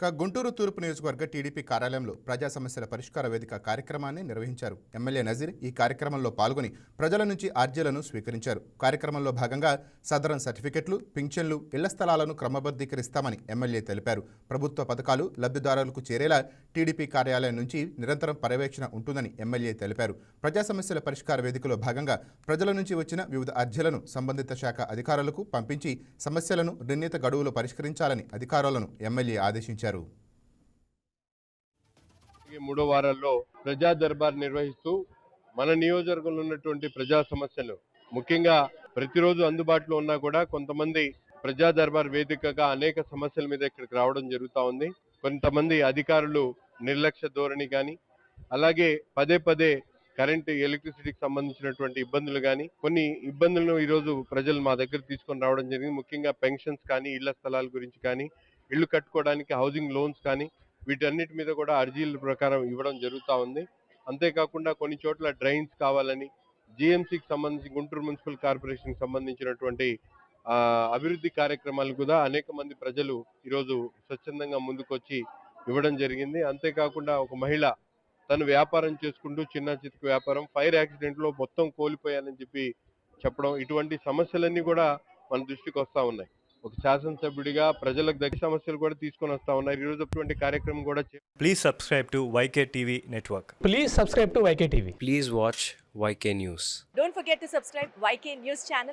కా గుంటూరు తూర్పు నియోజకవర్గ టీడీపీ కార్యాలయంలో ప్రజా సమస్యల పరిష్కార వేదిక కార్యక్రమాన్ని నిర్వహించారు. ఎమ్మెల్యే నజీర్ ఈ కార్యక్రమంలో పాల్గొని ప్రజల నుంచి అర్జీలను స్వీకరించారు. కార్యక్రమంలో భాగంగా సదరన్ సర్టిఫికెట్లు పింఛన్లు ఇళ్ళ స్థలాలను క్రమబద్ధీకరిస్తామని ఎమ్మెల్యే తెలిపారు. ప్రభుత్వ పథకాలు లబ్ధిదారులకు చేరేలా టీడీపీ కార్యాలయం నుంచి నిరంతరం పర్యవేక్షణ ఉంటుందని ఎమ్మెల్యే తెలిపారు. ప్రజా సమస్యల పరిష్కార వేదికలో భాగంగా ప్రజల నుంచి వచ్చిన వివిధ అర్జీలను సంబంధిత శాఖ అధికారులకు పంపించి సమస్యలను నిర్ణీత గడువులో పరిష్కరించాలని అధికారులను ఎమ్మెల్యే ఆదేశించారు. తెలిపారు మూడో వారాల్లో ప్రజా దర్బార్ నిర్వహిస్తూ మన నియోజకవర్గంలో ఉన్నటువంటి ప్రజా సమస్యలు ముఖ్యంగా ప్రతిరోజు అందుబాటులో ఉన్నా కూడా కొంతమంది ప్రజా దర్బార్ వేదికగా అనేక సమస్యల మీద ఇక్కడికి రావడం జరుగుతా ఉంది. కొంతమంది అధికారులు నిర్లక్ష్య ధోరణి కానీ అలాగే పదే పదే కరెంట్ ఎలక్ట్రిసిటీకి సంబంధించినటువంటి ఇబ్బందులు కానీ కొన్ని ఇబ్బందులను ఈరోజు ప్రజలు మా దగ్గర తీసుకొని రావడం జరిగింది. ముఖ్యంగా పెన్షన్స్ కానీ ఇళ్ళ స్థలాల గురించి కానీ ఇల్లు కట్టుకోవడానికి హౌసింగ్ లోన్స్ కానీ వీటన్నిటి మీద కూడా అర్జీల ప్రకారం ఇవ్వడం జరుగుతూ ఉంది. అంతేకాకుండా కొన్ని చోట్ల డ్రైన్స్ కావాలని జిఎంసీకి సంబంధించి గుంటూరు మున్సిపల్ కార్పొరేషన్కి సంబంధించినటువంటి అభివృద్ధి కార్యక్రమాలు కూడా అనేక మంది ప్రజలు ఈరోజు స్వచ్ఛందంగా ముందుకొచ్చి ఇవ్వడం జరిగింది. అంతేకాకుండా ఒక మహిళ తను వ్యాపారం చేసుకుంటూ చిన్న చితక వ్యాపారం ఫైర్ యాక్సిడెంట్లో మొత్తం కోల్పోయానని చెప్పి చెప్పడం ఇటువంటి సమస్యలన్నీ కూడా మన దృష్టికి వస్తూ ఉన్నాయి. ఒక శాసనసభ్యుడిగా ప్రజలకు దగ్గర సమస్యలు కూడా తీసుకొని వస్తా ఉన్నారు. ఈరోజు అటువంటి కార్యక్రమం కూడా please subscribe to YK TV network please subscribe to YK TV please watch YK news don't forget to subscribe YK news channel